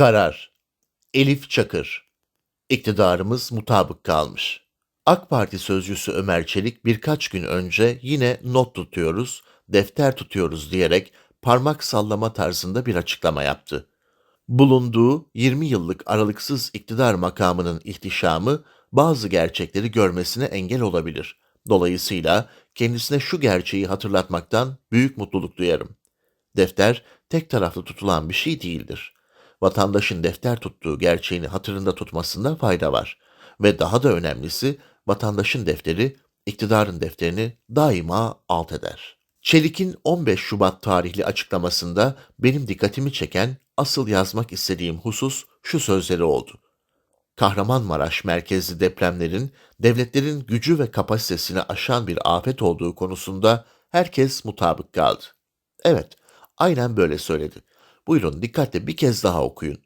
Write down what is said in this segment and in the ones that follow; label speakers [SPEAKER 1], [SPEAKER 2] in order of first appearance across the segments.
[SPEAKER 1] Karar Elif Çakır İktidarımız mutabık kalmış. AK Parti sözcüsü Ömer Çelik birkaç gün önce yine not tutuyoruz, defter tutuyoruz diyerek parmak sallama tarzında bir açıklama yaptı. Bulunduğu 20 yıllık aralıksız iktidar makamının ihtişamı bazı gerçekleri görmesine engel olabilir. Dolayısıyla kendisine şu gerçeği hatırlatmaktan büyük mutluluk duyarım. Defter tek taraflı tutulan bir şey değildir. Vatandaşın defter tuttuğu gerçeğini hatırında tutmasında fayda var. Ve daha da önemlisi vatandaşın defteri iktidarın defterini daima alt eder. Çelik'in 15 Şubat tarihli açıklamasında benim dikkatimi çeken asıl yazmak istediğim husus şu sözleri oldu. Kahramanmaraş merkezli depremlerin devletlerin gücü ve kapasitesini aşan bir afet olduğu konusunda herkes mutabık kaldı. Evet, aynen böyle söyledi. Buyurun dikkatle bir kez daha okuyun.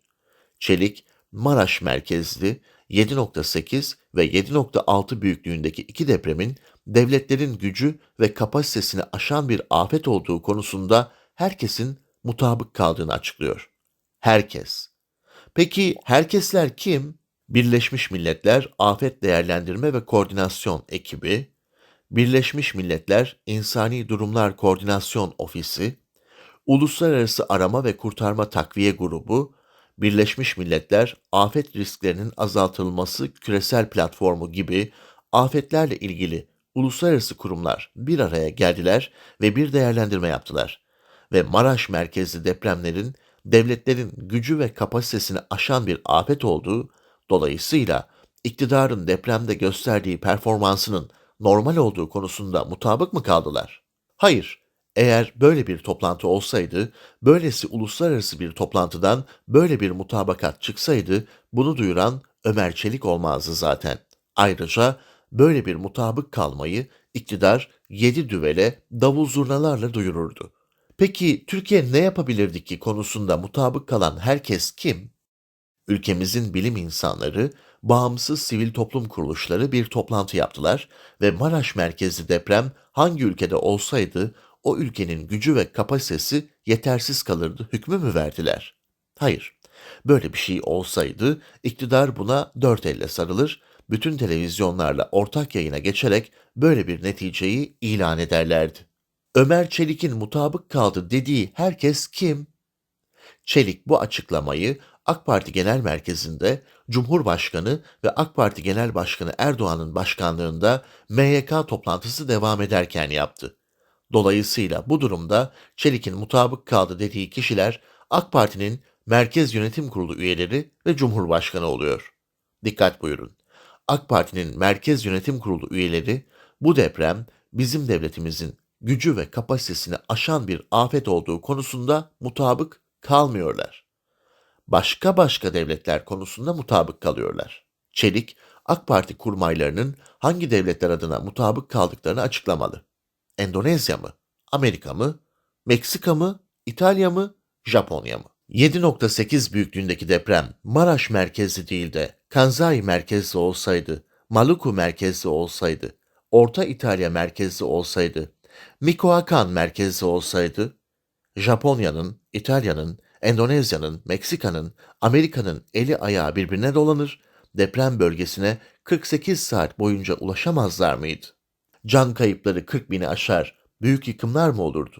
[SPEAKER 1] Çelik, Maraş merkezli 7.8 ve 7.6 büyüklüğündeki iki depremin devletlerin gücü ve kapasitesini aşan bir afet olduğu konusunda herkesin mutabık kaldığını açıklıyor. Herkes. Peki herkesler kim? Birleşmiş Milletler Afet Değerlendirme ve Koordinasyon Ekibi, Birleşmiş Milletler İnsani Durumlar Koordinasyon Ofisi, Uluslararası Arama ve Kurtarma Takviye Grubu, Birleşmiş Milletler Afet Risklerinin Azaltılması Küresel Platformu gibi afetlerle ilgili uluslararası kurumlar bir araya geldiler ve bir değerlendirme yaptılar. Ve Maraş merkezli depremlerin devletlerin gücü ve kapasitesini aşan bir afet olduğu, dolayısıyla iktidarın depremde gösterdiği performansının normal olduğu konusunda mutabık mı kaldılar? Hayır, eğer böyle bir toplantı olsaydı, böylesi uluslararası bir toplantıdan böyle bir mutabakat çıksaydı, bunu duyuran Ömer Çelik olmazdı zaten. Ayrıca böyle bir mutabık kalmayı iktidar yedi düvele davul zurnalarla duyururdu. Peki Türkiye ne yapabilirdi ki konusunda mutabık kalan herkes kim? Ülkemizin bilim insanları, bağımsız sivil toplum kuruluşları bir toplantı yaptılar ve Maraş merkezli deprem hangi ülkede olsaydı o ülkenin gücü ve kapasitesi yetersiz kalırdı hükmü mü verdiler? Hayır. Böyle bir şey olsaydı iktidar buna dört elle sarılır, bütün televizyonlarla ortak yayına geçerek böyle bir neticeyi ilan ederlerdi. Ömer Çelik'in mutabık kaldı dediği herkes kim? Çelik bu açıklamayı AK Parti Genel Merkezi'nde Cumhurbaşkanı ve AK Parti Genel Başkanı Erdoğan'ın başkanlığında MYK toplantısı devam ederken yaptı. Dolayısıyla bu durumda Çelik'in mutabık kaldı dediği kişiler AK Parti'nin Merkez Yönetim Kurulu üyeleri ve Cumhurbaşkanı oluyor. Dikkat buyurun. AK Parti'nin Merkez Yönetim Kurulu üyeleri bu deprem bizim devletimizin gücü ve kapasitesini aşan bir afet olduğu konusunda mutabık kalmıyorlar. Başka başka devletler konusunda mutabık kalıyorlar. Çelik, AK Parti kurmaylarının hangi devletler adına mutabık kaldıklarını açıklamalı. Endonezya mı? Amerika mı? Meksika mı? İtalya mı? Japonya mı? 7.8 büyüklüğündeki deprem Maraş merkezli değil de Kanzai merkezli olsaydı, Maluku merkezli olsaydı, Orta İtalya merkezli olsaydı, Michoacan merkezli olsaydı, Japonya'nın, İtalya'nın, Endonezya'nın, Meksika'nın, Amerika'nın eli ayağı birbirine dolanır, deprem bölgesine 48 saat boyunca ulaşamazlar mıydı? Can kayıpları 40 bini aşar, büyük yıkımlar mı olurdu?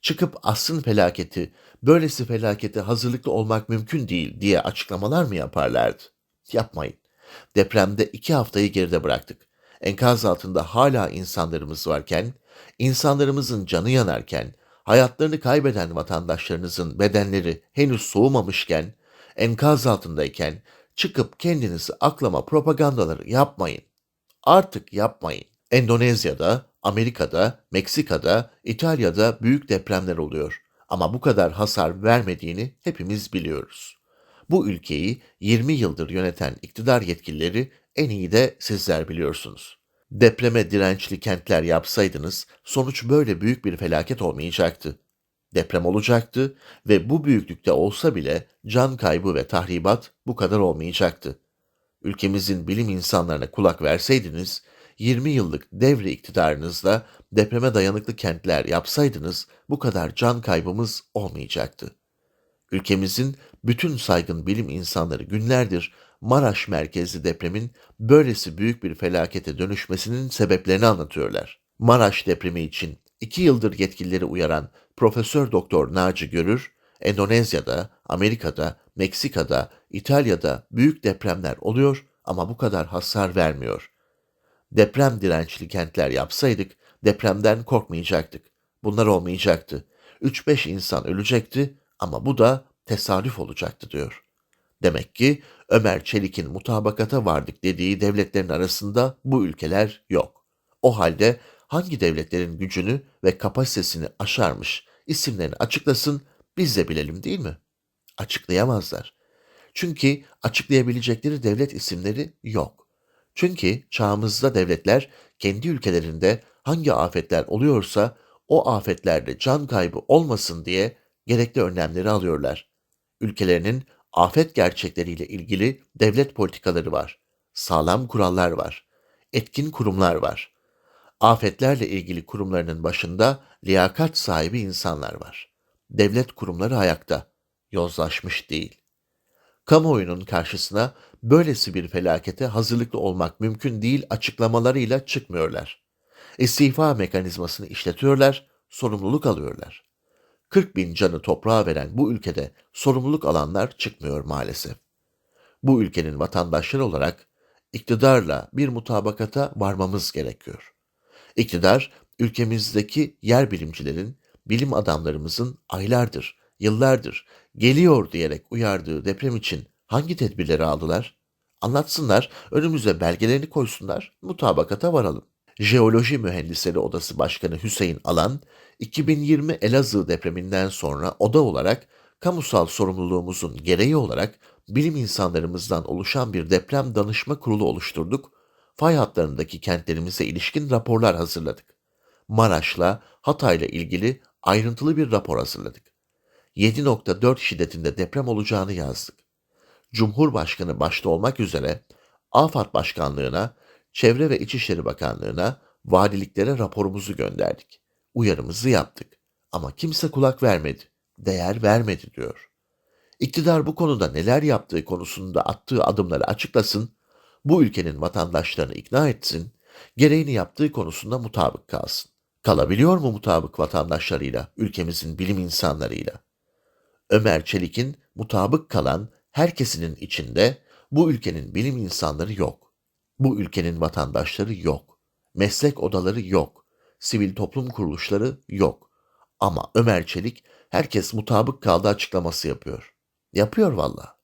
[SPEAKER 1] Çıkıp asrın felaketi, böylesi felakete hazırlıklı olmak mümkün değil diye açıklamalar mı yaparlardı? Yapmayın. Depremde iki haftayı geride bıraktık. Enkaz altında hala insanlarımız varken, insanlarımızın canı yanarken, hayatlarını kaybeden vatandaşlarınızın bedenleri henüz soğumamışken, enkaz altındayken çıkıp kendinizi aklama propagandaları yapmayın. Artık yapmayın. Endonezya'da, Amerika'da, Meksika'da, İtalya'da büyük depremler oluyor. Ama bu kadar hasar vermediğini hepimiz biliyoruz. Bu ülkeyi 20 yıldır yöneten iktidar yetkilileri en iyi de sizler biliyorsunuz. Depreme dirençli kentler yapsaydınız sonuç böyle büyük bir felaket olmayacaktı. Deprem olacaktı ve bu büyüklükte olsa bile can kaybı ve tahribat bu kadar olmayacaktı. Ülkemizin bilim insanlarına kulak verseydiniz 20 yıllık devre iktidarınızla depreme dayanıklı kentler yapsaydınız bu kadar can kaybımız olmayacaktı. Ülkemizin Bütün saygın bilim insanları günlerdir Maraş merkezli depremin böylesi büyük bir felakete dönüşmesinin sebeplerini anlatıyorlar. Maraş depremi için iki yıldır yetkilileri uyaran Profesör Doktor Naci Görür, Endonezya'da, Amerika'da, Meksika'da, İtalya'da büyük depremler oluyor ama bu kadar hasar vermiyor. Deprem dirençli kentler yapsaydık depremden korkmayacaktık. Bunlar olmayacaktı. 3-5 insan ölecekti ama bu da tesadüf olacaktı diyor. Demek ki Ömer Çelik'in mutabakata vardık dediği devletlerin arasında bu ülkeler yok. O halde hangi devletlerin gücünü ve kapasitesini aşarmış isimlerini açıklasın biz de bilelim değil mi? Açıklayamazlar. Çünkü açıklayabilecekleri devlet isimleri yok. Çünkü çağımızda devletler kendi ülkelerinde hangi afetler oluyorsa o afetlerde can kaybı olmasın diye gerekli önlemleri alıyorlar. Ülkelerinin afet gerçekleriyle ilgili devlet politikaları var. Sağlam kurallar var. Etkin kurumlar var. Afetlerle ilgili kurumlarının başında liyakat sahibi insanlar var. Devlet kurumları ayakta, yozlaşmış değil. Kamuoyunun karşısına böylesi bir felakete hazırlıklı olmak mümkün değil açıklamalarıyla çıkmıyorlar. İstifa mekanizmasını işletiyorlar, sorumluluk alıyorlar. 40 bin canı toprağa veren bu ülkede sorumluluk alanlar çıkmıyor maalesef. Bu ülkenin vatandaşları olarak iktidarla bir mutabakata varmamız gerekiyor. İktidar, ülkemizdeki yer bilimcilerin, bilim adamlarımızın aylardır, yıllardır geliyor diyerek uyardığı deprem için hangi tedbirleri aldılar? Anlatsınlar, önümüze belgelerini koysunlar, mutabakata varalım. Jeoloji Mühendisleri Odası Başkanı Hüseyin Alan, 2020 Elazığ depreminden sonra oda olarak kamusal sorumluluğumuzun gereği olarak bilim insanlarımızdan oluşan bir deprem danışma kurulu oluşturduk. Fay hatlarındaki kentlerimize ilişkin raporlar hazırladık. Maraş'la Hatay'la ilgili ayrıntılı bir rapor hazırladık. 7.4 şiddetinde deprem olacağını yazdık. Cumhurbaşkanı başta olmak üzere AFAD Başkanlığına, Çevre ve İçişleri Bakanlığına, valiliklere raporumuzu gönderdik. Uyarımızı yaptık. Ama kimse kulak vermedi, değer vermedi diyor. İktidar bu konuda neler yaptığı konusunda attığı adımları açıklasın, bu ülkenin vatandaşlarını ikna etsin, gereğini yaptığı konusunda mutabık kalsın. Kalabiliyor mu mutabık vatandaşlarıyla, ülkemizin bilim insanlarıyla? Ömer Çelik'in mutabık kalan herkesinin içinde bu ülkenin bilim insanları yok. Bu ülkenin vatandaşları yok. Meslek odaları yok. Sivil toplum kuruluşları yok. Ama Ömer Çelik herkes mutabık kaldı açıklaması yapıyor. Yapıyor valla.